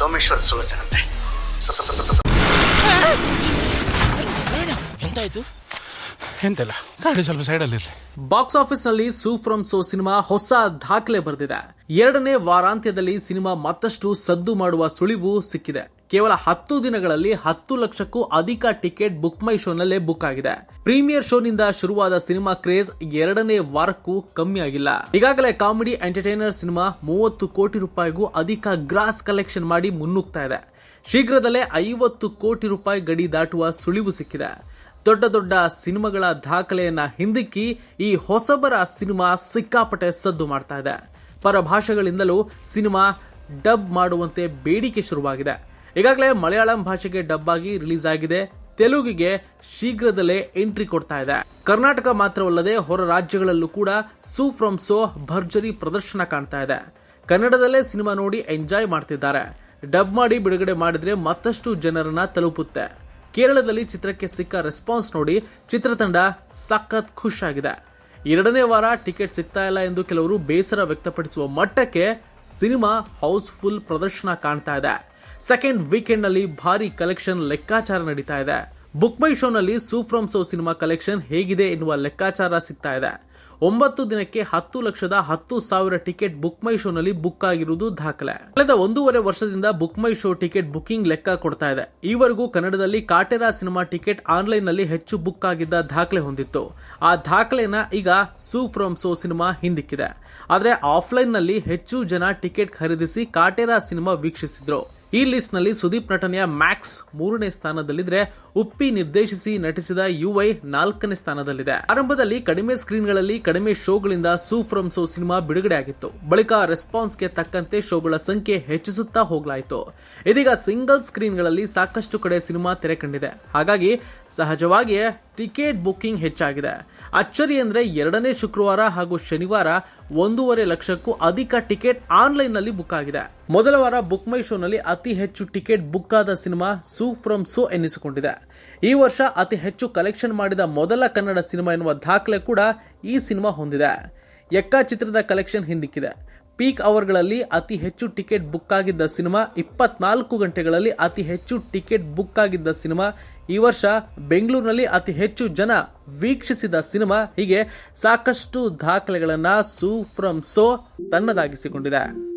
ಸೋಮೇಶ್ವರ ಸುಲೋಚನಂತೆ ಎಂತಾಯ್ತು? ಎಂತೆಲ್ಲ? ಗಾಡಿ ಸ್ವಲ್ಪ ಸೈಡಲ್ಲಿರಲಿ ಬಾಕ್ಸ್ ಆಫೀಸ್ನಲ್ಲಿ ಸೂ ಫ್ರಮ್ ಸೋ ಸಿನಿಮಾ ಹೊಸ ದಾಖಲೆ ಬರೆದಿದೆ. ಎರಡನೇ ವಾರಾಂತ್ಯದಲ್ಲಿ ಸಿನಿಮಾ ಮತ್ತಷ್ಟು ಸದ್ದು ಮಾಡುವ ಸುಳಿವು ಸಿಕ್ಕಿದೆ. ಕೇವಲ ಹತ್ತು ದಿನಗಳಲ್ಲಿ ಹತ್ತು ಲಕ್ಷಕ್ಕೂ ಅಧಿಕ ಟಿಕೆಟ್ ಬುಕ್ ಮೈ ಶೋನಲ್ಲೇ ಬುಕ್ ಆಗಿದೆ. ಪ್ರೀಮಿಯರ್ ಶೋನಿಂದ ಶುರುವಾದ ಸಿನಿಮಾ ಕ್ರೇಜ್ ಎರಡನೇ ವಾರಕ್ಕೂ ಕಮ್ಮಿ ಆಗಿಲ್ಲ. ಈಗಾಗಲೇ ಕಾಮಿಡಿ ಎಂಟರ್ಟೈನರ್ ಸಿನಿಮಾ ಮೂವತ್ತು ಕೋಟಿ ರೂಪಾಯಿಗೂ ಅಧಿಕ ಗ್ರಾಸ್ ಕಲೆಕ್ಷನ್ ಮಾಡಿ ಮುನ್ನುಗ್ತಾ ಇದೆ. ಶೀಘ್ರದಲ್ಲೇ ಐವತ್ತು ಕೋಟಿ ರೂಪಾಯಿ ಗಡಿ ದಾಟುವ ಸುಳಿವು ಸಿಕ್ಕಿದೆ. ದೊಡ್ಡ ದೊಡ್ಡ ಸಿನಿಮಾಗಳ ದಾಖಲೆಯನ್ನ ಹಿಂದಿಕ್ಕಿ ಈ ಹೊಸಬರ ಸಿನಿಮಾ ಸಿಕ್ಕಾಪಟ್ಟೆ ಸದ್ದು ಮಾಡ್ತಾ ಇದೆ. ಪರಭಾಷೆಗಳಿಂದಲೂ ಸಿನಿಮಾ ಡಬ್ ಮಾಡುವಂತೆ ಬೇಡಿಕೆ ಶುರುವಾಗಿದೆ. ಈಗಾಗಲೇ ಮಲಯಾಳಂ ಭಾಷೆಗೆ ಡಬ್ ಆಗಿ ರಿಲೀಸ್ ಆಗಿದೆ. ತೆಲುಗಿಗೆ ಶೀಘ್ರದಲ್ಲೇ ಎಂಟ್ರಿ ಕೊಡ್ತಾ ಇದೆ. ಕರ್ನಾಟಕ ಮಾತ್ರವಲ್ಲದೆ ಹೊರ ರಾಜ್ಯಗಳಲ್ಲೂ ಕೂಡ ಸೂ ಫ್ರಮ್ ಸೋ ಭರ್ಜರಿ ಪ್ರದರ್ಶನ ಕಾಣ್ತಾ ಇದೆ. ಕನ್ನಡದಲ್ಲೇ ಸಿನಿಮಾ ನೋಡಿ ಎಂಜಾಯ್ ಮಾಡ್ತಿದ್ದಾರೆ. ಡಬ್ ಮಾಡಿ ಬಿಡುಗಡೆ ಮಾಡಿದ್ರೆ ಮತ್ತಷ್ಟು ಜನರನ್ನ ತಲುಪುತ್ತೆ. ಕೇರಳದಲ್ಲಿ ಚಿತ್ರಕ್ಕೆ ಸಿಕ್ಕ ರೆಸ್ಪಾನ್ಸ್ ನೋಡಿ ಚಿತ್ರತಂಡ ಸಖತ್ ಖುಷ್ ಆಗಿದೆ ಎರಡನೇ ವಾರ ಟಿಕೆಟ್ ಸಿಗ್ತಾ ಇಲ್ಲ ಎಂದು ಕೆಲವರು ಬೇಸರ ವ್ಯಕ್ತಪಡಿಸುವ ಮಟ್ಟಕ್ಕೆ ಸಿನಿಮಾ ಹೌಸ್ಫುಲ್ ಪ್ರದರ್ಶನ ಕಾಣ್ತಾ ಇದೆ. ಸೆಕೆಂಡ್ ವೀಕೆಂಡ್ನಲ್ಲಿ ಭಾರಿ ಕಲೆಕ್ಷನ್ ಲೆಕ್ಕಾಚಾರ ನಡೀತಾ ಇದೆ. ಬುಕ್ ಮೈ ಶೋನಲ್ಲಿ Su from So cinema collection ಹೇಗಿದೆ ಎನ್ನುವ ಲೆಕ್ಕಾಚಾರ ಸಿಗ್ತಾ ಇದೆ. ಒಂಬತ್ತು ದಿನಕ್ಕೆ ಹತ್ತು ಲಕ್ಷದ ಹತ್ತು ಸಾವಿರ ಟಿಕೆಟ್ ಬುಕ್ ಮೈ ಶೋನಲ್ಲಿ ಬುಕ್ ಆಗಿರುವುದು ದಾಖಲೆ. ಕಳೆದ ಒಂದೂವರೆ ವರ್ಷದಿಂದ book my show ticket booking ಲೆಕ್ಕ ಕೊಡ್ತಾ ಇದೆ. ಈವರೆಗೂ ಕನ್ನಡದಲ್ಲಿ ಕಾಟೆರಾ ಸಿನಿಮಾ ಟಿಕೆಟ್ ಆನ್ಲೈನ್ನಲ್ಲಿ ಹೆಚ್ಚು ಬುಕ್ ಆಗಿದ್ದ ದಾಖಲೆ ಹೊಂದಿತ್ತು. ಆ ದಾಖಲೆನ ಈಗ ಸೂ ಫ್ರಮ್ ಸೋ ಸಿನಿಮಾ ಹಿಂದಿಕ್ಕಿದೆ. ಆದರೆ ಆಫ್ಲೈನ್ನಲ್ಲಿ ಹೆಚ್ಚು ಜನ ಟಿಕೆಟ್ ಖರೀದಿಸಿ ಕಾಟೆರಾ ಸಿನಿಮಾ ವೀಕ್ಷಿಸಿದ್ರು. ಈ ಲಿಸ್ಟ್ನಲ್ಲಿ ಸುದೀಪ್ ನಟನೆಯ ಮ್ಯಾಕ್ಸ್ ಮೂರನೇ ಸ್ಥಾನದಲ್ಲಿದ್ರೆ ಉಪ್ಪಿ ನಿರ್ದೇಶಿಸಿ ನಟಿಸಿದ ಯುವೈ ನಾಲ್ಕನೇ ಸ್ಥಾನದಲ್ಲಿದೆ. ಆರಂಭದಲ್ಲಿ ಕಡಿಮೆ ಸ್ಕ್ರೀನ್ಗಳಲ್ಲಿ ಕಡಿಮೆ ಶೋಗಳಿಂದ ಸೂ ಫ್ರಮ್ ಸೋ ಸಿನಿಮಾ ಬಿಡುಗಡೆ ಆಗಿತ್ತು ಬಳಿಕ ರೆಸ್ಪಾನ್ಸ್ಗೆ ತಕ್ಕಂತೆ ಶೋಗಳ ಸಂಖ್ಯೆ ಹೆಚ್ಚಿಸುತ್ತಾ ಹೋಗಲಾಯಿತು. ಇದೀಗ ಸಿಂಗಲ್ ಸ್ಕ್ರೀನ್ಗಳಲ್ಲಿ ಸಾಕಷ್ಟು ಕಡೆ ಸಿನಿಮಾ ತೆರೆ ಕಂಡಿದೆ ಹಾಗಾಗಿ ಸಹಜವಾಗಿಯೇ ಟಿಕೆಟ್ ಬುಕ್ಕಿಂಗ್ ಹೆಚ್ಚಾಗಿದೆ. ಅಚ್ಚರಿ ಅಂದ್ರೆ ಎರಡನೇ ಶುಕ್ರವಾರ ಹಾಗೂ ಶನಿವಾರ ಒಂದೂವರೆ ಲಕ್ಷಕ್ಕೂ ಅಧಿಕ ಟಿಕೆಟ್ ಆನ್ಲೈನ್ನಲ್ಲಿ ಬುಕ್ ಆಗಿದೆ. ಮೊದಲ ವಾರ ಬುಕ್ ಮೈ ಶೋನಲ್ಲಿ ಅತಿ ಹೆಚ್ಚು ಟಿಕೆಟ್ ಬುಕ್ ಆದ ಸಿನಿಮಾ ಸೂ ಫ್ರಮ್ ಸೋ ಎನ್ನಿಸಿಕೊಂಡಿದೆ ಈ ವರ್ಷ ಅತಿ ಹೆಚ್ಚು ಕಲೆಕ್ಷನ್ ಮಾಡಿದ ಮೊದಲ ಕನ್ನಡ ಸಿನಿಮಾ ಎನ್ನುವ ದಾಖಲೆ ಕೂಡ ಈ ಸಿನಿಮಾ ಹೊಂದಿದೆ. ಎಕ್ಕಾ ಚಿತ್ರದ ಕಲೆಕ್ಷನ್ ಹಿಂದಿಕ್ಕಿದೆ. ಪೀಕ್ ಅವರ್ಗಳಲ್ಲಿ ಅತಿ ಹೆಚ್ಚು ಟಿಕೆಟ್ ಬುಕ್ ಆಗಿದ್ದ ಸಿನಿಮಾ ಇಪ್ಪತ್ನಾಲ್ಕು ಗಂಟೆಗಳಲ್ಲಿ ಅತಿ ಹೆಚ್ಚು ಟಿಕೆಟ್ ಬುಕ್ ಆಗಿದ್ದ ಸಿನಿಮಾ. ಈ ವರ್ಷ ಬೆಂಗಳೂರಿನಲ್ಲಿ ಅತಿ ಹೆಚ್ಚು ಜನ ವೀಕ್ಷಿಸಿದ ಸಿನಿಮಾ. ಹೀಗೆ ಸಾಕಷ್ಟು ದಾಖಲೆಗಳನ್ನ ಸೂ ಫ್ರಮ್ ಸೋ ತನ್ನದಾಗಿಸಿಕೊಂಡಿದೆ.